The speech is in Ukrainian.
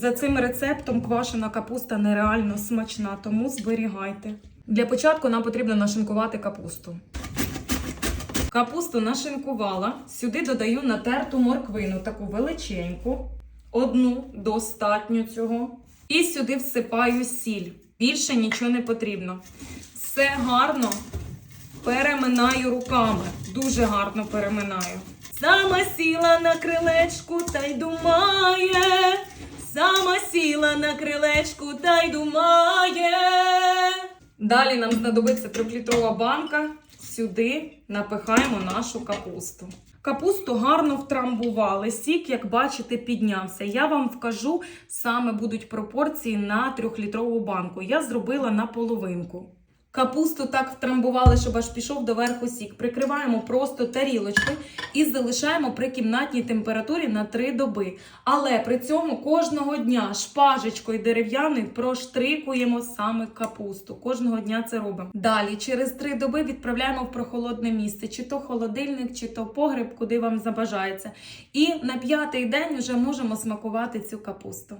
За цим рецептом квашена капуста нереально смачна, тому зберігайте. Для початку нам потрібно нашинкувати капусту. Капусту нашинкувала. Сюди додаю натерту морквину, таку величеньку. Одну достатньо цього. І сюди всипаю сіль. Більше нічого не потрібно. Все гарно переминаю руками. Дуже гарно переминаю. Сама сіла на крилечку та й думає. Сама сіла на крилечку та й думає. Далі нам знадобиться трьохлітрова банка. Сюди напихаємо нашу капусту. Капусту гарно втрамбували. Сік, як бачите, піднявся. Я вам вкажу, саме будуть пропорції на трьохлітрову банку. Я зробила на половинку. Капусту так втрамбували, щоб аж пішов доверху сік. Прикриваємо просто тарілочкою і залишаємо при кімнатній температурі на 3 доби. Але при цьому кожного дня шпажечкою дерев'яною проштрикуємо саме капусту. Кожного дня це робимо. Далі, через 3 доби відправляємо в прохолодне місце, чи то холодильник, чи то погреб, куди вам забажається. І на п'ятий день вже можемо смакувати цю капусту.